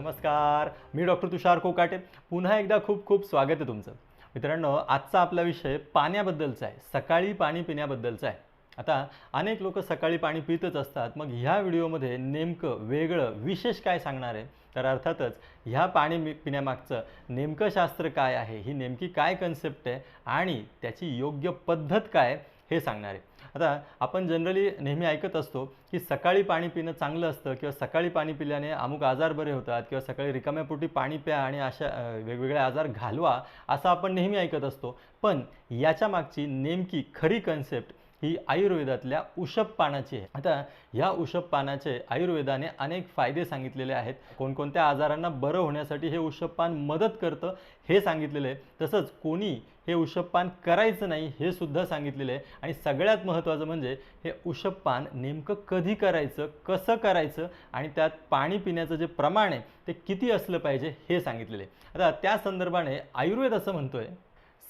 नमस्कार मी डॉक्टर तुषार कोकाटे. पुन्हा एकदा खूप खूप स्वागत आहे तुमचं. मित्रांनो आजचा आपला विषय पाण्याबद्दलचा आहे. सकाळी पाणी पिण्याबद्दलचा आहे. आता अनेक लोक सकाळी पाणी पितच असतात. मग ह्या व्हिडिओमध्ये नेमकं वेगळं विशेष काय सांगणार आहे? तर अर्थातच ह्या पाणी पिण्यामागचं नेमकं शास्त्र काय आहे? ही नेमकी काय कन्सेप्ट आहे? आणि त्याची योग्य पद्धत काय हे सांगणार आहे. आता आपण जनरली नेहमी ऐकत असतो की सकाळी पाणी पिणं चांगलं असतं किंवा सकाळी पाणी पिल्याने अमुक आजार बरे होतात किंवा सकाळी रिकाम्या पोटी पाणी प्या आणि अशा वेगवेगळे आजार घालवा असं आपण नेहमी ऐकत असतो. पण याच्या मागची नेमकी खरी कन्सेप्ट ही आयुर्वेदातल्या उषप पानाची आहे. आता ह्या उषप पानाचे आयुर्वेदाने अनेक फायदे सांगितलेले आहेत. कोणकोणत्या आजारांना बरं होण्यासाठी हे उषभ पान मदत करतं हे सांगितलेलं आहे. तसंच कोणी हे उषभ पान करायचं नाही हे सुद्धा सांगितलेलं आहे. आणि सगळ्यात महत्त्वाचं म्हणजे हे उषभ पान नेमकं कधी करायचं कसं करायचं आणि त्यात पाणी पिण्याचं जे प्रमाण आहे ते किती असलं पाहिजे हे सांगितलेलं आहे. आता त्या संदर्भाने आयुर्वेद असं म्हणतोय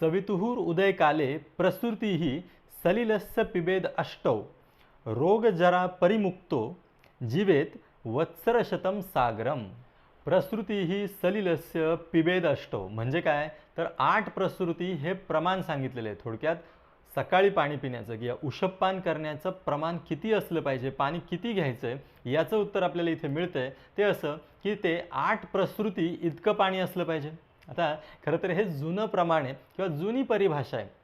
सवितुहूर उदयकाले प्रसृतीही सलिलस्य पिबेद अष्टौ रोगजरा परिमुक्तो जीवेत वत्सरशतम सागरम। प्रसृती ही सलिलस्य पिबेद अष्टव म्हणजे काय? तर आठ प्रसृती हे प्रमाण सांगितलेलं आहे थोडक्यात. सकाळी पाणी पिण्याचं किंवा उषपान करण्याचं प्रमाण किती असलं पाहिजे? पाणी किती घ्यायचं आहे याचं उत्तर आपल्याला इथे मिळतं आहे ते असं की ते आठ प्रसृती इतकं पाणी असलं पाहिजे. आता खरं तर हे जुनं प्रमाण आहे किंवा जुनी परिभाषा आहे.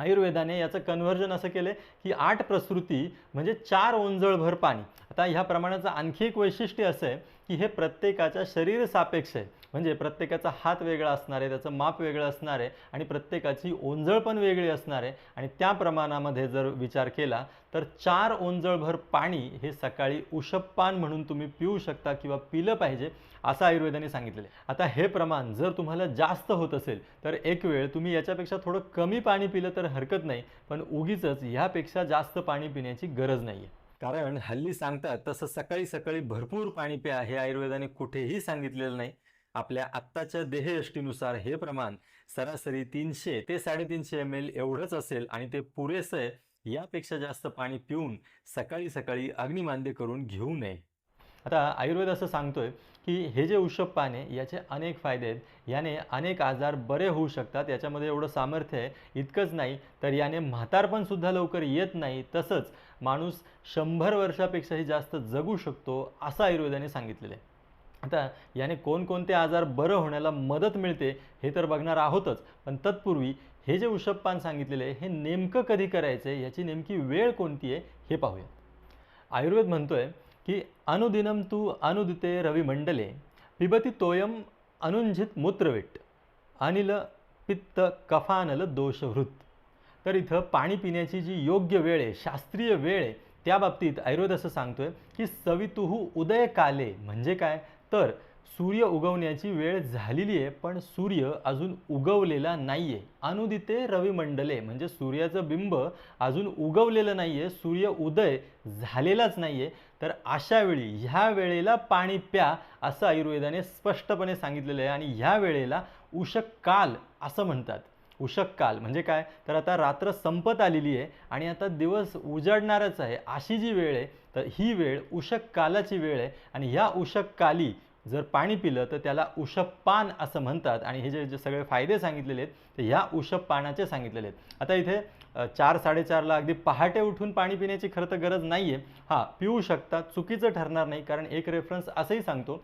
आयुर्वेदाने याचं कन्व्हर्जन असं केलं की आठ प्रसृती म्हणजे चार ओंजळभर पाणी. आता ह्या प्रमाणाचं आणखी एक वैशिष्ट्य असं आहे की हे प्रत्येकाच्या शरीर सापेक्ष आहे. म्हणजे प्रत्येकाचा हात वेगळा असणार आहे त्याचं माप वेगळं असणार आहे आणि प्रत्येकाची ओंजळ पण वेगळी असणार आहे. आणि त्या प्रमाणामध्ये जर विचार केला तर चार ओंजळभर पाणी हे सकाळी उषपान म्हणून तुम्ही पिऊ शकता किंवा पिलं पाहिजे असं आयुर्वेदाने सांगितलेलं आहे. आता हे प्रमाण जर तुम्हाला जास्त होत असेल तर एक वेळ तुम्ही याच्यापेक्षा थोडं कमी पाणी पिलं तर हरकत नाही पण उगीच ह्यापेक्षा जास्त पाणी पिण्याची गरज नाही आहे कारण हल्ली सांगतात तसं सकाळी सकाळी भरपूर पाणी प्या हे आयुर्वेदाने कुठेही सांगितलेलं नाही. आपल्या आत्ताच्या देहयष्टीनुसार हे प्रमाण सरासरी तीनशे ते साडेतीनशे एम एल एवढंच असेल आणि ते पुरेसं आहे यापेक्षा जास्त पाणी पिऊन सकाळी सकाळी अग्निमांदे करून घेऊ नये. आता आयुर्वेद असं सांगतोय की हे जे उषप पान आहे याचे अनेक फायदे आहेत. याने अनेक आजार बरे होऊ शकतात. याच्यामध्ये एवढं सामर्थ्य आहे इतकंच नाही तर याने म्हातारपणसुद्धा लवकर येत नाही. तसंच माणूस शंभर वर्षापेक्षाही जास्त जगू शकतो असं आयुर्वेदाने सांगितलेलं आहे. आता याने कोणकोणते आजार बरं होण्याला मदत मिळते हे तर बघणार आहोतच. पण तत्पूर्वी हे जे उषप पान आहे हे नेमकं कधी करायचं आहे? याची नेमकी वेळ कोणती आहे? हे पाहूया. आयुर्वेद म्हणतोय की अनुदिनम तू अनुदिते रविमंडले पिबती तोयम अनुंजित मूत्रवेट अनिल पित्त कफानल दोषहृत तर इथं पाणी पिण्याची जी योग्य वेळ आहे शास्त्रीय वेळ आहे त्या बाबतीत आयुर्वेद असं सांगतोय की सवितुहू उदय काले म्हणजे काय? तर सूर्य उगवण्याची वेळ झालेली आहे पण सूर्य अजून उगवलेला नाही आहे अनुदिते रविमंडले म्हणजे सूर्याचं बिंब अजून उगवलेलं नाही आहे सूर्य उदय झालेलाच नाही आहे तर अशा वेळी ह्या वेळेला पाणी प्या असं आयुर्वेदाने स्पष्टपणे सांगितलेलं आहे आणि ह्या वेळेला उषक काल असं म्हणतात. उषक काल म्हणजे काय? तर आता रात्र संपत आलेली आहे आणि आता दिवस उजाडणारच आहे. अशी जी वेळ आहे तर ही वेळ उषक कालाची वेळ आहे आणि ह्या उषक काली जर पाणी पिलं तर त्याला उषपान असं म्हणतात. आणि हे जे जे सगळे फायदे सांगितलेले आहेत ते ह्या उषपानाचे सांगितलेले आहेत. आता इथे चार साडेचारला अगदी पहाटे उठून पाणी पिण्याची खरं तर गरज नाही आहे हां पिऊ शकता चुकीचं ठरणार नाही. कारण एक रेफरन्स असंही सांगतो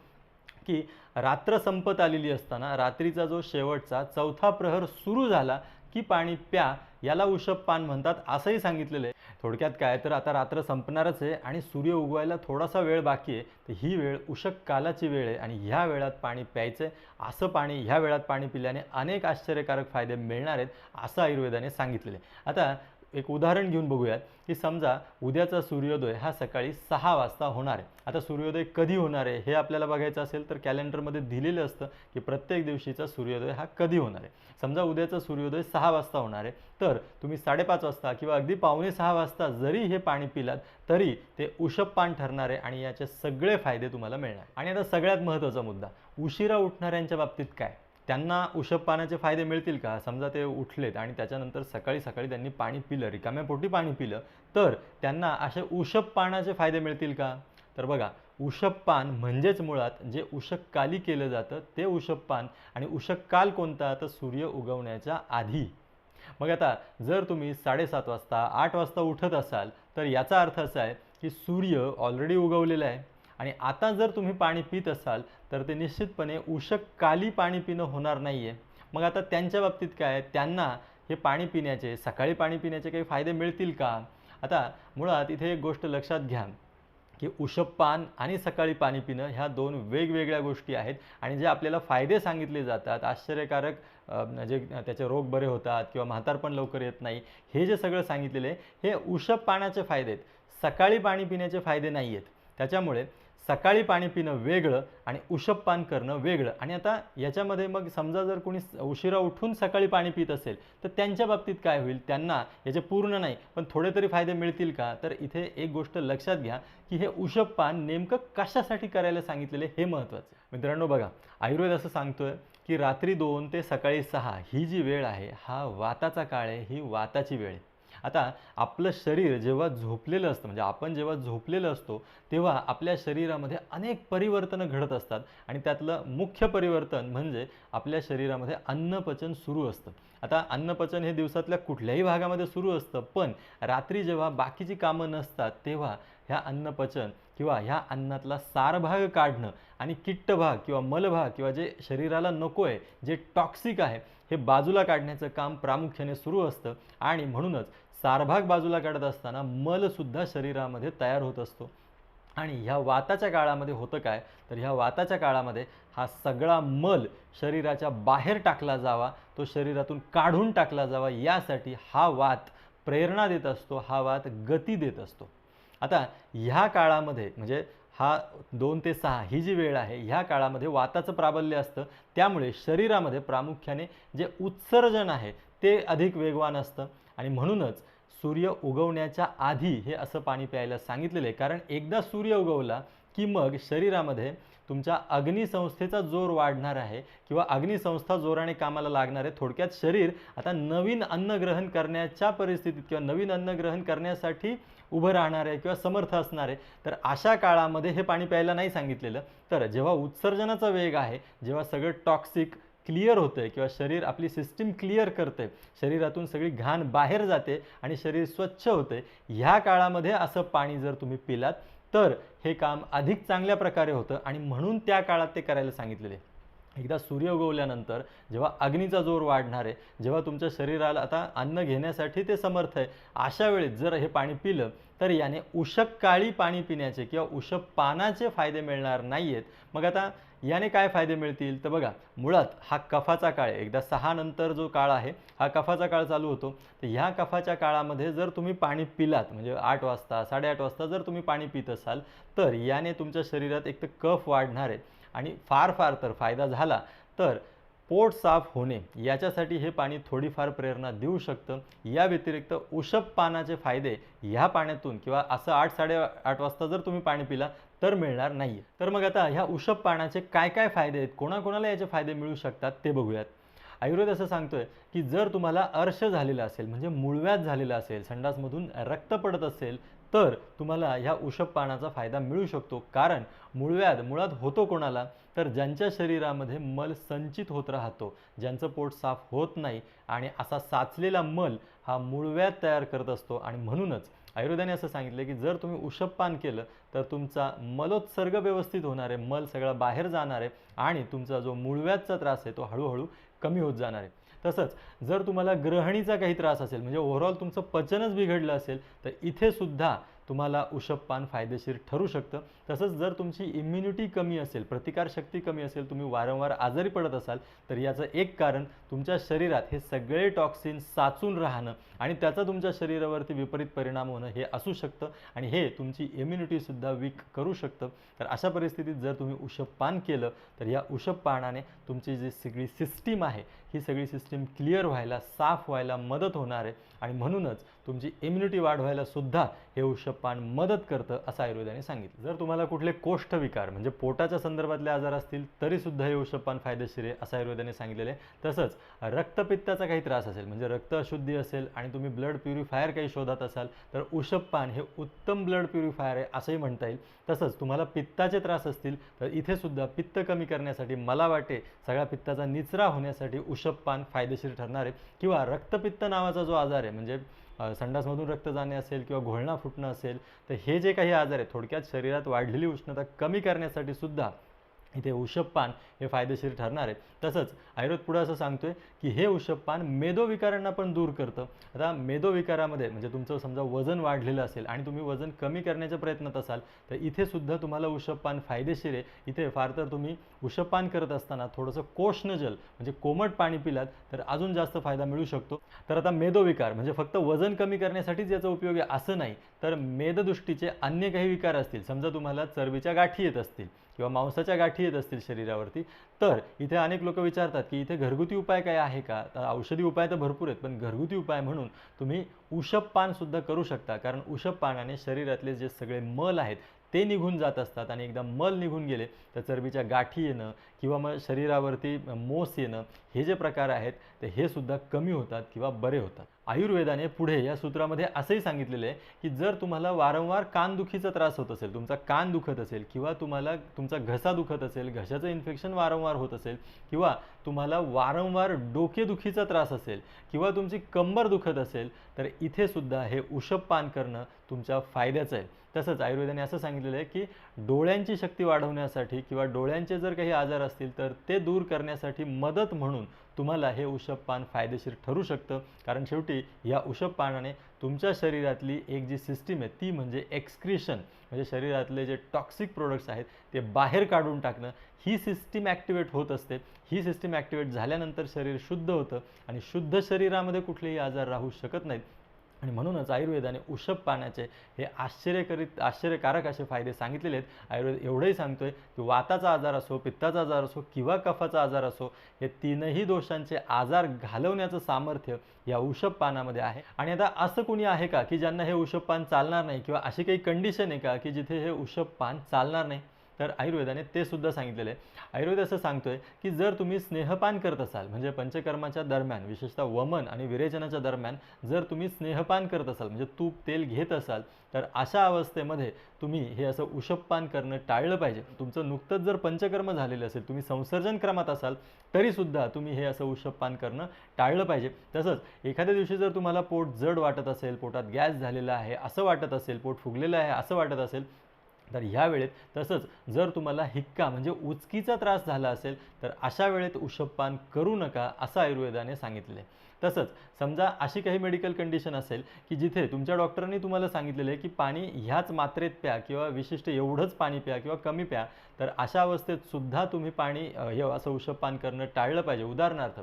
की रात्र संपत आलेली असताना रात्रीचा जो शेवटचा चौथा प्रहर सुरू झाला की पाणी प्या याला उषपान म्हणतात असंही सांगितलेलं आहे. थोडक्यात काय तर आता रात्र संपणारच आहे आणि सूर्य उगवायला थोडासा वेळ बाकी आहे. तर ही वेळ उषक कालाची वेळ आहे आणि ह्या वेळात पाणी प्यायचं आहे. असं पाणी ह्या वेळात पाणी पिल्याने अनेक आश्चर्यकारक फायदे मिळणार आहेत असं आयुर्वेदाने सांगितलेलं आहे. आता एक उदाहरण घेऊन बघूयात की समजा उद्याचा सूर्योदय हा सकाळी सहा वाजता होणार आहे. आता सूर्योदय कधी होणार आहे हे आपल्याला बघायचं असेल तर कॅलेंडरमध्ये दिलेलं असतं की प्रत्येक दिवशीचा सूर्योदय हा कधी होणार आहे. समजा उद्याचा सूर्योदय सहा वाजता होणार आहे तर तुम्ही साडेपाच वाजता किंवा अगदी पावणे सहा वाजता जरी हे पाणी पिलात तरी ते उषपान ठरणार आहे आणि याचे सगळे फायदे तुम्हाला मिळणार. आणि आता सगळ्यात महत्त्वाचा मुद्दा उशिरा उठणाऱ्यांच्या बाबतीत काय? त्यांना उषप पाण्याचे फायदे मिळतील का? समजा ते उठलेत आणि त्याच्यानंतर सकाळी सकाळी त्यांनी पाणी पिलं रिकाम्या पोटी पाणी पिलं तर त्यांना असे उषप पाण्याचे फायदे मिळतील का? तर बघा उषप म्हणजेच मुळात जे उषककाली केलं जातं ते उषप आणि उषककाल कोणता? तर सूर्य उगवण्याच्या आधी. मग आता जर तुम्ही साडेसात वाजता आठ वाजता उठत असाल तर याचा अर्थ असा आहे की सूर्य ऑलरेडी उगवलेला आहे. आणि आता जर तुम्ही पाणी पित असाल तर ते निश्चितपणे उषककाली पाणी पिणं होणार नाही आहे मग आता त्यांच्या बाबतीत काय त्यांना हे पाणी पिण्याचे सकाळी पाणी पिण्याचे काही फायदे मिळतील का? आता मुळात इथे एक गोष्ट लक्षात घ्या की उषपान आणि सकाळी पाणी पिणं ह्या दोन वेगवेगळ्या गोष्टी आहेत आणि जे आपल्याला फायदे सांगितले जातात आश्चर्यकारक जे त्याचे रोग बरे होतात किंवा म्हातारपण लवकर येत नाही हे जे सगळं सांगितलेलं आहे हे उषप पाण्याचे फायदे आहेत. सकाळी पाणी पिण्याचे फायदे नाही आहेत त्याच्यामुळे सकाळी पाणी पिणं वेगळं आणि उषपपान करणं वेगळं. आणि आता याच्यामध्ये मग समजा जर कोणी उशिरा उठून सकाळी पाणी पित असेल तर त्यांच्या बाबतीत काय होईल? त्यांना याचे पूर्ण नाही पण थोडे तरी फायदे मिळतील का? तर इथे एक गोष्ट लक्षात घ्या की हे उषभपान नेमकं कशासाठी करायला सांगितलेले हे महत्त्वाचं मित्रांनो बघा आयुर्वेद असं सांगतोय की रात्री दोन ते सकाळी सहा ही जी वेळ आहे हा वाताचा काळ आहे ही वाताची वेळ आहे. आता आपलं शरीर जेव्हा झोपलेलं असतं म्हणजे आपण जेव्हा झोपलेलं असतो तेव्हा आपल्या शरीरामध्ये अनेक परिवर्तनं घडत असतात. आणि त्यातलं मुख्य परिवर्तन म्हणजे आपल्या शरीरामध्ये अन्नपचन सुरू असतं. आता अन्नपचन हे दिवसातल्या कुठल्याही भागामध्ये सुरू असतं पण रात्री जेव्हा बाकीची कामं नसतात तेव्हा ह्या अन्नपचन किंवा ह्या अन्नातला सारभाग काढणं आणि किट्ट भाग किंवा मलभाग किंवा जे शरीराला नको आहे जे टॉक्सिक आहे हे बाजूला काढण्याचं काम प्रामुख्याने सुरू असतं. आणि म्हणूनच सारभाग बाजूला काढत असताना मलसुद्धा शरीरामध्ये तयार होत असतो. आणि ह्या वाताच्या काळामध्ये होतं काय? तर ह्या वाताच्या काळामध्ये हा सगळा मल शरीराच्या बाहेर टाकला जावा तो शरीरातून काढून टाकला जावा यासाठी हा वात प्रेरणा देत असतो हा वात गती देत असतो. आता ह्या काळामध्ये म्हणजे हा दोन ते सहा ही जी वेळ आहे ह्या काळामध्ये वाताचं प्राबल्य असतं. त्यामुळे शरीरामध्ये प्रामुख्याने जे उत्सर्जन आहे ते अधिक वेगवान असतं. आणि म्हणूनच सूर्य उगवण्याच्या आधी हे असं पाणी प्यायला सांगितलेलं आहे. कारण एकदा सूर्य उगवला की मग शरीरामध्ये तुमच्या अग्निसंस्थेचा जोर वाढणार आहे किंवा अग्निसंस्था जोराने कामाला लागणार आहे. थोडक्यात शरीर आता नवीन अन्न ग्रहण करण्याच्या परिस्थितीत किंवा नवीन अन्न ग्रहण करण्यासाठी उभं राहणार आहे किंवा समर्थ असणार आहे. तर अशा काळामध्ये हे पाणी प्यायला नाही सांगितलेलं. तर जेव्हा उत्सर्जनाचा वेग आहे जेव्हा सगळं टॉक्सिक क्लिअर होतं आहे किंवा शरीर आपली सिस्टीम क्लिअर करते शरीरातून सगळी घाण बाहेर जाते आणि शरीर स्वच्छ होते ह्या काळामध्ये असं पाणी जर तुम्ही पिलात तर हे काम अधिक चांगल्या प्रकारे होतं आणि म्हणून त्या काळात ते करायला सांगितलेले. एकदा सूर्य उगवल्यानंतर जेव्हा अग्नीचा जोर वाढणार आहे जेव्हा तुमच्या शरीराला आता अन्न घेण्यासाठी ते समर्थ आहे अशा वेळेस जर हे पाणी पिलं तर याने उषक काळी पाणी पिण्याचे किंवा उषक पानाचे फायदे मिळणार नाही आहेत मग आता याने काय फायदे मिळतील? तर बघा मुळात हा कफाचा काळ आहे. एकदा सहा नंतर जो काळ आहे हा कफाचा काळ चालू होतो. तर ह्या कफाच्या काळामध्ये जर तुम्ही पाणी पिलात म्हणजे आठ वाजता साडेआठ वाजता जर तुम्ही पाणी पित असाल तर याने तुमच्या शरीरात एक तर कफ वाढणार आहे. आणि फार फार तर फायदा झाला तर पोट साफ होणे याच्यासाठी हे पाणी थोडीफार प्रेरणा देऊ शकतं. या व्यतिरिक्त उषप पानाचे फायदे ह्या पाण्यातून किंवा असं आठ साडे आठ वाजता जर तुम्ही पाणी पिला तर मिळणार नाही तर मग आता ह्या उषप पानाचे काय काय फायदे आहेत? कोणाकोणाला याचे फायदे मिळू शकतात ते बघूयात. आयुर्वेद असं सांगतोय की जर तुम्हाला अर्श झालेला असेल म्हणजे मुळव्यात झालेला असेल संडासमधून रक्त पडत असेल तर तुम्हाला ह्या उषप पानाचा फायदा मिळू शकतो. कारण मूळव्याध मुळात होतो कोणाला? तर ज्यांच्या शरीरामध्ये मल संचित होत राहतो. ज्यांचं पोट साफ होत नाही आणि असा साचलेला मल हा मूळव्याध तयार करत असतो. आणि म्हणूनच आयुर्वेदाने असं सांगितलं की जर तुम्ही उषपपान केलं तर तुमचा मलोत्सर्ग व्यवस्थित होणार आहे मल सगळा बाहेर जाणार आहे आणि तुमचा जो मूळव्याधचा त्रास आहे तो हळूहळू कमी होत जाणार. आहे तसंच जर तुम्हाला ग्रहणीचा काही त्रास असेल म्हणजे ओव्हरऑल तुमचं पचनच बिघडलं असेल तर इथे तुम्हाला उषपपान फायदेशीर ठरू शकतं. तसंच जर तुमची इम्युनिटी कमी असेल प्रतिकारशक्ती कमी असेल तुम्ही वारंवार आजारी पडत असाल तर याचं एक कारण तुमच्या शरीरात हे सगळे टॉक्सिन साचून राहणं आणि त्याचा तुमच्या शरीरावरती विपरीत परिणाम होणं हे असू शकतं आणि हे तुमची इम्युनिटीसुद्धा वीक करू शकतं. तर अशा परिस्थितीत जर तुम्ही उषपपान केलं तर या उषपपानाने तुमची जी सगळी सिस्टीम आहे ही सगळी सिस्टीम क्लिअर व्हायला साफ व्हायला मदत होणार आहे आणि म्हणूनच तुमची इम्युनिटी वाढवायला सुद्धा हे पान मदत करतं असं आयुर्वेदाने सांगितलं. जर तुम्हाला कुठले कोष्ठविकार म्हणजे पोटाच्या संदर्भातले आजार असतील तरीसुद्धा हे उषप पान फायदेशीर आहे असं आयुर्वेदाने सांगितलेलं आहे. तसंच रक्तपित्ताचा काही त्रास असेल म्हणजे रक्त अशुद्धी असेल आणि तुम्ही ब्लड प्युरिफायर काही शोधत असाल तर उषभ पान हे उत्तम ब्लड प्युरिफायर आहे असंही म्हणता येईल. तसंच तुम्हाला पित्ताचे त्रास असतील तर इथे सुद्धा पित्त कमी करण्यासाठी मला वाटे सगळ्या पित्ताचा निचरा होण्यासाठी उषभ पान फायदेशीर ठरणार आहे. किंवा रक्तपित्त नावाचा जो आजार आहे म्हणजे संडासमधून रक्त जाणे असेल किंवा घोळणा फुटणं असेल तर हे जे काही आजार आहे थोडक्यात शरीरात वाढलेली उष्णता कमी करण्यासाठी सुद्धा इथे उषप पान हे फायदेशीर ठरणार आहे तसंच आयुर्वेद पुढं असं सांगतोय की हे उषप पान मेदोविकारांना पण दूर करतं. आता मेदोविकारामध्ये म्हणजे तुमचं समजा वजन वाढलेलं असेल आणि तुम्ही वजन कमी करण्याच्या प्रयत्नात असाल तर इथे सुद्धा तुम्हाला उषप पान फायदेशीर आहे. इथे फार तर तुम्ही उषप पान करत असताना थोडंसं कोष्णजल म्हणजे कोमट पाणी पिलात तर अजून जास्त फायदा मिळू शकतो. तर आता मेदोविकार म्हणजे फक्त वजन कमी करण्यासाठीच याचा उपयोग आहे असं नाही तर मेददृष्टीचे अन्य काही विकार असतील समजा तुम्हाला चरबीच्या गाठी येत असतील किंवा मांसाच्या गाठी येत असतील शरीरावरती. तर इथे अनेक लोक विचारतात की इथे घरगुती उपाय काय आहे का? तर औषधी उपाय तर भरपूर आहेत पण घरगुती उपाय म्हणून तुम्ही उषभ पान सुद्धा करू शकता. कारण उषप पानाने शरीरातले जे सगळे मल आहेत ते निघून जात असतात आणि एकदा मल निघून गेले. तर चरबीच्या गाठी येणं किंवा मग शरीरावरती मोस येणं हे जे प्रकार आहेत ते हे सुद्धा कमी होतात किंवा बरे होतात. आयुर्वेदाने पुढे या सूत्रामध्ये असंही सांगितलेलं आहे की जर तुम्हाला वारंवार कानदुखीचा त्रास होत असेल तुमचा कान दुखत असेल किंवा तुम्हाला तुमचा घसा दुखत असेल घशाचं इन्फेक्शन वारंवार होत असेल किंवा तुम्हाला वारंवार डोकेदुखीचा त्रास असेल किंवा तुमची कंबर दुखत असेल तर इथे सुद्धा हे उषप पान करणं तुमच्या फायद्याचं आहे. तसंच आयुर्वेदाने असं सांगितलेलं आहे की डोळ्यांची शक्ती वाढवण्यासाठी किंवा डोळ्यांचे जर काही आजार असतील तर ते दूर करण्यासाठी मदत म्हणून तुम्हाला हे उषभ पान फायदेशीर ठरू शकतं. कारण शेवटी या उषप पानाने तुमच्या शरीरातली एक जी सिस्टीम आहे ती म्हणजे एक्सक्रिशन म्हणजे शरीरातले जे टॉक्सिक प्रोडक्ट्स आहेत ते बाहेर काढून टाकणं ही सिस्टीम ॲक्टिवेट होत असते. ही सिस्टीम ॲक्टिवेट झाल्यानंतर शरीर शुद्ध होतं आणि शुद्ध शरीरामध्ये कुठलेही आजार राहू शकत नाहीत. आणि म्हणूनच आयुर्वेदाने उषप पाण्याचे हे आश्चर्यकरित आश्चर्यकारक असे फायदे सांगितलेले आहेत. आयुर्वेद एवढंही सांगतोय की वाताचा आजार असो पित्ताचा आजार असो किंवा कफाचा आजार असो हे तीनही दोषांचे आजार घालवण्याचं सामर्थ्य या उषप पानामध्ये आहे. आणि आता असं कुणी आहे का की ज्यांना हे उषप पान चालणार नाही किंवा अशी काही कंडिशन आहे का की जिथे हे उषप पान चालणार नाही? तर आयुर्वेदाने ते सुद्धा सांगितलेलं आहे. आयुर्वेद असं सांगतोय की जर तुम्ही स्नेहपान करत असाल म्हणजे पंचकर्माच्या दरम्यान विशेषतः वमन आणि विरेचनाच्या दरम्यान जर तुम्ही स्नेहपान करत असाल म्हणजे तूप तेल घेत असाल तर अशा अवस्थेमध्ये तुम्ही हे असं उषपपान करणं टाळलं पाहिजे. तुमचं नुकतंच जर पंचकर्म झालेलं असेल तुम्ही संसर्जन क्रमात असाल तरीसुद्धा तुम्ही हे असं उषपपान करणं टाळलं पाहिजे. तसंच एखाद्या दिवशी जर तुम्हाला पोट जड वाटत असेल पोटात गॅस झालेला आहे असं वाटत असेल पोट फुगलेलं आहे असं वाटत असेल तर ह्या वेळेत तसंच जर तुम्हाला हिक्का म्हणजे उचकीचा त्रास झाला असेल तर अशा वेळेत उषभपान करू नका असं आयुर्वेदाने सांगितले तसंच समजा अशी काही मेडिकल कंडिशन असेल की जिथे तुमच्या डॉक्टरांनी तुम्हाला सांगितलेलं आहे की पाणी ह्याच मात्रेत प्या किंवा विशिष्ट एवढंच पाणी प्या किंवा कमी प्या तर अशा अवस्थेत सुद्धा तुम्ही पाणी हे असं उषपान करणं टाळलं पाहिजे. उदाहरणार्थ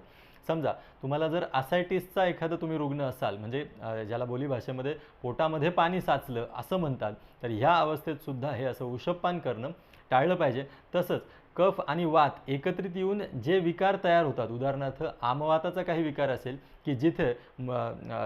समजा तुम्हाला जर असायटिसचा एखादा तुम्ही रुग्ण असाल म्हणजे ज्याला बोलीभाषेमध्ये पोटामध्ये पाणी साचलं असं म्हणतात तर ह्या अवस्थेत सुद्धा हे असं उषपान करणं टाळलं पाहिजे. तसंच कफ आणि वात एकत्रित येऊन जे विकार तयार होतात उदाहरणार्थ आमवाताचा काही विकार असेल की जिथे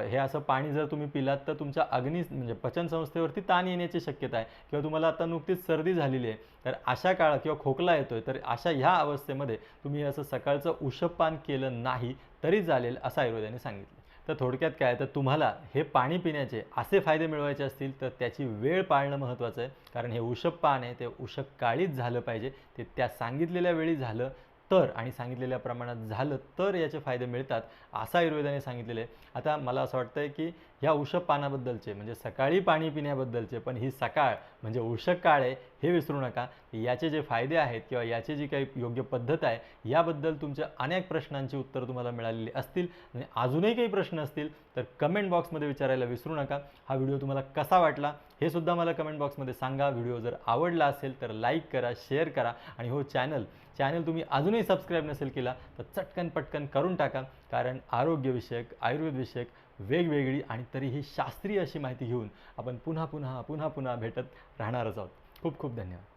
हे असं पाणी जर तुम्ही पिलात तर तुमच्या अग्नी म्हणजे पचन संस्थेवरती ताण येण्याची शक्यता आहे. किंवा तुम्हाला आता नुकतीच सर्दी झालेली आहे तर अशा काळात किंवा खोकला येतोय तर अशा ह्या अवस्थेमध्ये तुम्ही असं सकाळचं उषपान केलं नाही तरी चालेल असं आयुर्वेदाने सांगितलं. तर थोडक्यात काय तर तुम्हाला हे पाणी पिण्याचे असे फायदे मिळवायचे असतील तर त्याची वेळ पाळणं महत्त्वाचं आहे. कारण हे उषभ पान आहे ते उषभ काळीच झालं पाहिजे. ते त्या सांगितलेल्या वेळी झालं तर आणि सांगितलेल्या प्रमाणात झालं तर याचे फायदे मिळतात असं आयुर्वेदाने सांगितलेलं आहे. आता मला असं वाटतं आहे की ह्या उषप पानाबद्दलचे म्हणजे सकाळी पाणी पिण्याबद्दलचे पण ही सकाळ म्हणजे उषक काळ आहे हे विसरू नका. याचे जे फायदे आहेत किंवा याची जी काही योग्य पद्धत आहे याबद्दल तुमच्या अनेक प्रश्नांची उत्तरं तुम्हाला मिळालेली असतील आणि अजूनही काही प्रश्न असतील तर कमेंट बॉक्समध्ये विचारायला विसरू नका. हा व्हिडिओ तुम्हाला कसा वाटला हे सुद्धा मला कमेंट बॉक्समध्ये सांगा. व्हिडिओ जर आवडला असेल तर लाईक करा शेअर करा आणि हो चॅनल चॅनल तुम्ही अजूनही सबस्क्राईब नसेल केला तर चटकन पटकन करून टाका. कारण आरोग्यविषयक आयुर्वेदविषयक वेगवेगळी आणि तरीही शास्त्रीय अशी माहिती घेऊन आपण पुन्हा पुन्हा पुन्हा पुन्हा भेटत राहणारच आहोत. खूप खूप धन्यवाद.